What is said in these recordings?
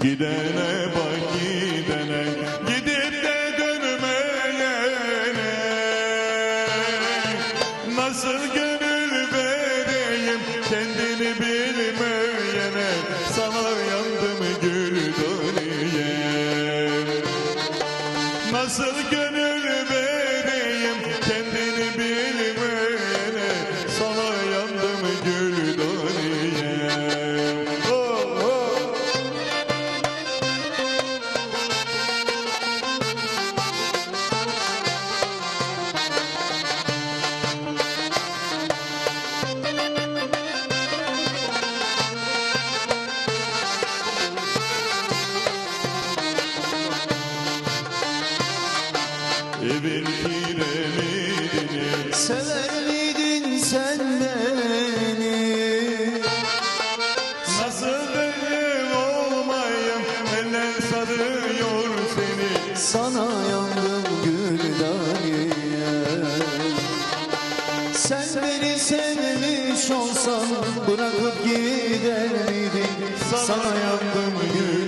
Gidene bak gidene Gidip de dönmeyene. Nasıl gönül vereyim Kendini bilmeyene? Sana yandım gül dönüye Nasıl gönül vereyim kendini Evin kiremidini Sever miydin sen beni? Nasıl benim olmayayım Eller sarıyor seni Sana yandım gül daniye Sen beni sevmiş olsan Bırakıp gider miydin? Sana yandım gül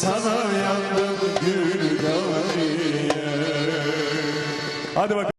sana yandım gül daniye Hadi bakalım